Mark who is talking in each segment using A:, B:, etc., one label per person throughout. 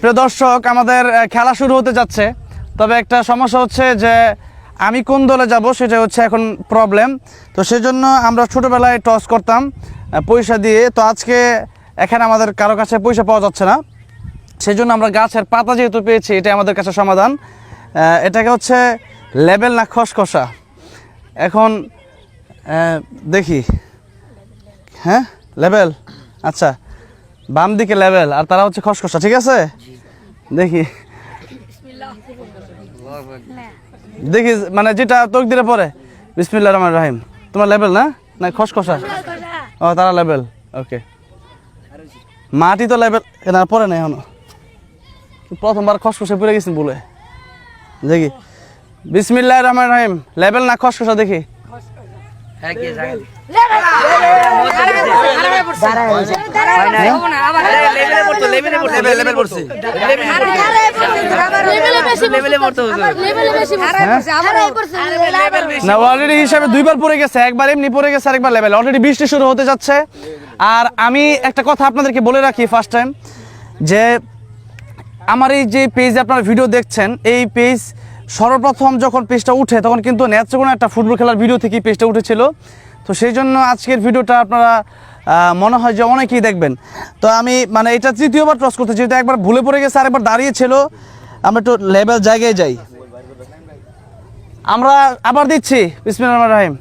A: প্রিয় দর্শক, আমাদের খেলা শুরু হতে যাচ্ছে। তবে একটা সমস্যা হচ্ছে যে আমি কোন দলে যাব সেটা হচ্ছে এখন প্রবলেম তো সেজন্য আমরা ছোটোবেলায় টস করতাম পয়সা দিয়ে। তো আজকে এখানে আমাদের কারও কাছে পয়সা পাওয়া যাচ্ছে না। সেই জন্য আমরা গাছের পাতা যেহেতু পেয়েছি এটা আমাদের কাছে সমাধান। এটাকে হচ্ছে লেবেল না খসখসা? এখন দেখি। হ্যাঁ? লেবেল? আচ্ছা বাম দিকে লেবেল আর তারা হচ্ছে খসখসা ঠিক আছে? দেখি। দেখি মানে যেটা তোক দিলে পরে বিসমিল্লা রহমান রাহিম। তোমার লেবেল না? না খসখসা? ও তারা লেবেল ওকে। মাটি তো লেবেল না পরে নাই এখনও। প্রথমবার খসখসে পড়ে গেছি বলে। দেখি। বিসমিল্লাহ রহমান রাহিম। লেভেল না খসখসা দেখি? না অলরেডি হিসাবে দুইবার পড়ে গেছে একবার এমনি পড়ে গেছে আরেকবার লেভেল অলরেডি বৃষ্টি শুরু হতে যাচ্ছে। আর আমি একটা কথা আপনাদেরকে বলে রাখি ফার্স্ট টাইম যে আমার এই যে পেজ আপনারা ভিডিও দেখছেন এই পেজ সর্বপ্রথম যখন পেজটা উঠে তখন কিন্তু ন্যাচে একটা ফুটবল খেলার ভিডিও থেকেই পেজটা উঠেছিল তো সেই জন্য আজকের ভিডিওটা আপনারা মনে হয় যে অনেকেই দেখবেন তো আমি মানে এটা তৃতীয়বার টস করতে যেহেতু একবার ভুলে পড়ে গেছে আরেকবার দাঁড়িয়েছিল আমরা একটু লেভেল জায়গায় যাই আমরা আবার দিচ্ছি রহমানির রহিম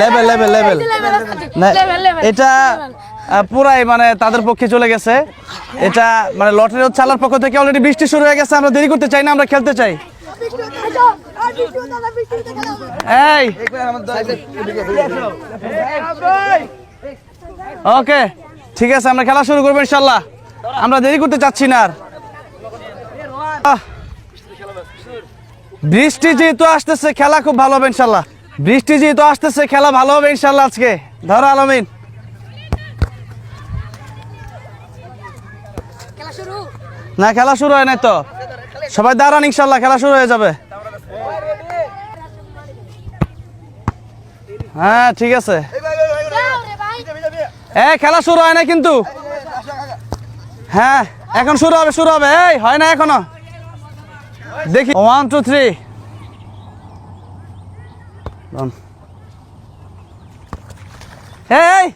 A: লেভেল লেভেল লেভেল এটা পুরাই মানে তাদের পক্ষে চলে গেছে। এটা মানে লটারি চালার পক্ষ থেকে অলরেডি বৃষ্টি শুরু হয়ে গেছে, আমরা দেরি করতে চাই না, আমরা খেলতে চাই। এই! ওকে ঠিক আছে, আমরা খেলা শুরু করব ইনশাল্লাহ আমরা দেরি করতে চাচ্ছি না আর। বৃষ্টি যেহেতু আসতেছে, খেলা খুব ভালো হবে ইনশাল্লাহ বৃষ্টি যেহেতু আসতেছে, খেলা ভালো হবে ইনশাল্লাহ আজকে। ধরো আলমিন। না, খেলা শুরু হয় নাই তো। সবাই দাঁড়ান, ইনশাল্লাহ, খেলা শুরু হয়ে যাবে। হ্যাঁ ঠিক আছে। খেলা শুরু হয় না কিন্তু। হ্যাঁ এখন শুরু হবে শুরু হবে। এই, হয় না এখনও। দেখি। ওয়ান টু থ্রি এই।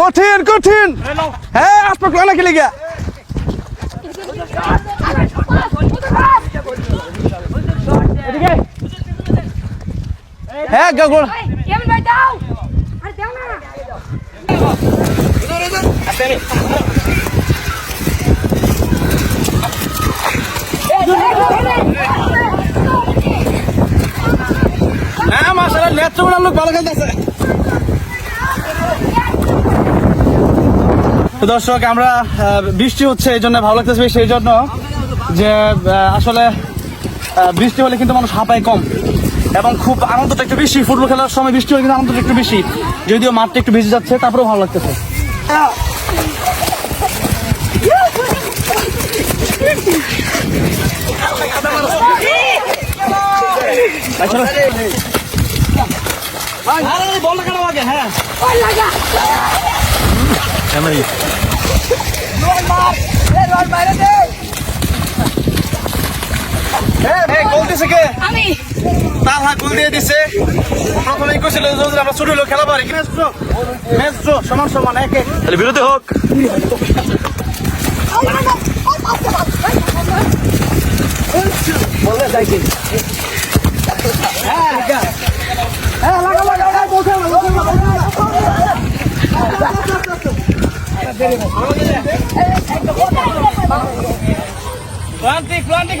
A: কঠিন কঠিন হ্যাঁ আসপাক না খেলে গিয়া হ্যাঁ গগল হ্যাঁ ভালো দর্শক, আমরা বৃষ্টি হচ্ছে, এই জন্য ভালো লাগতেছে সেই জন্য যে আসলে বৃষ্টি হলে কিন্তু মানুষ হাঁপায় কম। এবং খুব আনন্দটা একটু বেশি, ফুটবল খেলার সময় বৃষ্টি হলে কিন্তু আনন্দটা একটু বেশি। যদিও মাঠটা একটু ভিজে যাচ্ছে, তারপরেও ভালো লাগতেছে। বলটা কাটাও আগে, হ্যাঁ?
B: আমি।
A: তালহা গোল দিয়ে দিছে। প্রথমে কইছিল যে আমরা ছোট হলেও খেলা পারি। ম্যাচ ড্র ম্যাচ ড্র সমান সমান এক এক তাহলে বিরতি হোক। ক্লান্তি ক্লান্তি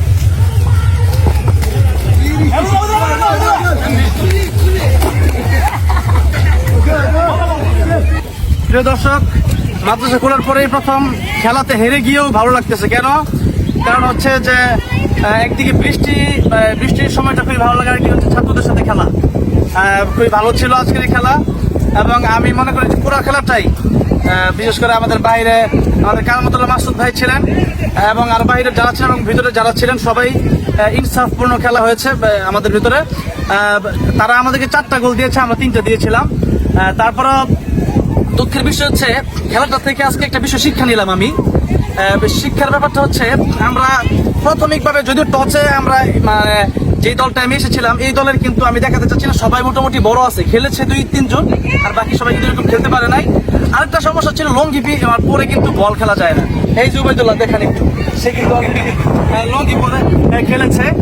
A: প্রিয় দর্শক, মাদ্রাসা খোলার পরেই প্রথম খেলাতে হেরে গিয়েও ভালো লাগতেছে। কেন? কারণ হচ্ছে যে একদিকে বৃষ্টি বৃষ্টির সময়টা খুবই ভালো একদিকে হচ্ছে ছাত্রদের সাথে খেলা। খুবই ভালো ছিল আজকের খেলা। এবং আমি মনে করি যে পুরো খেলাটাই বিশেষ করে আমাদের বাইরে, আমাদের কালামতুল্লাহ মাসুদ ভাই ছিলেন, এবং আর বাইরে যারা ছিলেন এবং ভিতরে যারা ছিলেন, সবাই ইনসাফপূর্ণ খেলা হয়েছে আমাদের ভিতরে। তারা আমাদেরকে চারটা গোল দিয়েছে, আমরা তিনটা দিয়েছিলাম। তারপরও দুঃখের বিষয় হচ্ছে খেলাটা থেকে আজকে একটা বিষয় শিক্ষা নিলাম আমি। শিক্ষার ব্যাপারটা হচ্ছে আমরা প্রাথমিকভাবে যদিও টচে আমরা মানে যেই দলটা আমি এসেছিলাম এই দলের কিন্তু আমি দেখাতে চাচ্ছি না সবাই মোটামুটি বড় আছে খেলেছে দুই তিনজন আর বাকি সবাই কিন্তু এরকম খেলতে পারে নাই। আরেকটা সমস্যা ছিল লঙ্গি পি আর পরে কিন্তু বল খেলা যায় না। এই জুবাইদুল্লাহ দেখান একটু। সে কিন্তু লঙ্গি পরে আহ, খেলেছে। আহ,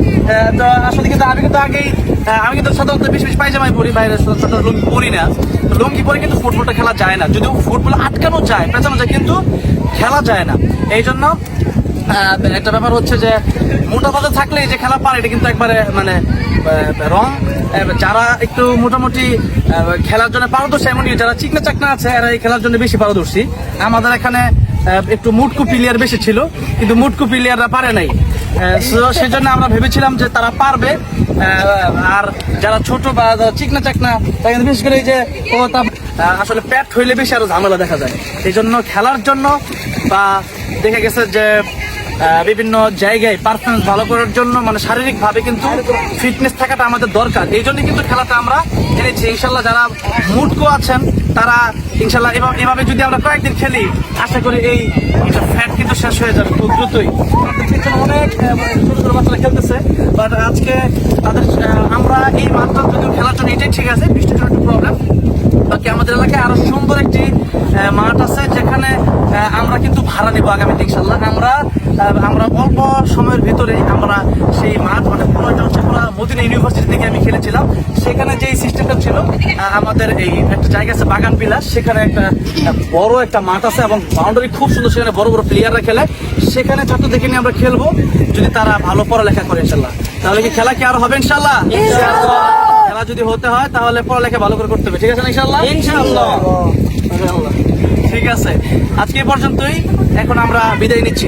A: তো আসলে কিন্তু আমি কিন্তু আগেই আহ, আমি কিন্তু সাধারণত বেশ বেশ পায়জামাই পরি বাইরে সাধারণত লুঙ্গি পরি না। তো লুঙ্গি পরে কিন্তু ফুটবলটা খেলা যায় না। যদিও ফুটবল আটকানো যায় পেঁচানো যায় কিন্তু খেলা যায় না। এই জন্য একটা ব্যাপার হচ্ছে যে মোটা তাজা থাকলে যে খেলা পারে এটা কিন্তু একবারে মানে রং যারা একটু মোটামুটি খেলার জন্য পারদর্শী এমনকি যারা চিকনা চাকনা আছে এরা এই খেলার জন্য বেশি পারদর্শী। আমাদের এখানে একটু মুটকু প্লেয়ার বেশি ছিল, কিন্তু মুটকু প্লেয়াররা পারে নাই। সেজন্য আমরা ভেবেছিলাম যে তারা পারবে। আর যারা ছোট বা চিকনা চাকনা তাই কিন্তু বিশেষ করে এই যে ও তা আসলে প্যাট হইলে বেশি আরও ঝামেলা দেখা যায়। এই জন্য খেলার জন্য বা দেখা গেছে যে বিভিন্ন জায়গায় পারফরমেন্স ভালো করার জন্য মানে শারীরিক ভাবে কিন্তু ফিটনেস থাকাটা আমাদের দরকার। এই জন্য কিন্তু খেলাটা আমরা এনেছি। ইনশাল্লাহ যারা মুটকো আছেন, তারা ইনশাল্লাহ এভাবে যদি আমরা কয়েকদিন খেলি আশা করি এই ফ্যাট কিন্তু শেষ হয়ে যাবে খুব দ্রুতই। অনেক আহ, মানে ছোট ছোট বাচ্চারা খেলতেছে বাট আজকে তাদের আমরা এই মাত্রা যদিও খেলার জন্য এটাই ঠিক আছে বৃষ্টির জন্য একটু প্রবলেম বাকি আমাদের এলাকায় আরও সুন্দর একটি মাঠ আছে যেখানে আমরা কিন্তু ভাড়া নেব আগামীতে ইনশাল্লাহ আমরা আমরা অল্প সময়ের ভিতরে আমরা সেই মাঠ মানে পুরো এটা হচ্ছে পুরো মদিনা ইউনিভার্সিটি থেকে আমি খেলেছিলাম। সেখানে যে সিস্টেমটা ছিল আমাদের এই একটা জায়গা আছে বাগান বিলাস। সেখানে একটা বড় একটা মাঠ আছে এবং বাউন্ডারি খুব সুন্দর, সেখানে বড় বড় প্লেয়াররা খেলে। সেখানে ছাত্রদেরকে নিয়ে আমরা খেলব, যদি তারা ভালো পড়ালেখা করে ইনশাল্লাহ তাহলে কি খেলা কি আর হবে ইনশাল্লাহ খেলা যদি হতে হয় তাহলে পড়ালেখা ভালো করে করতে হবে। ঠিক আছে ইনশাল্লাহ ইনশাল্লাহ ঠিক আছে। আজকে পর্যন্তই। এখন আমরা বিদায় নিচ্ছি।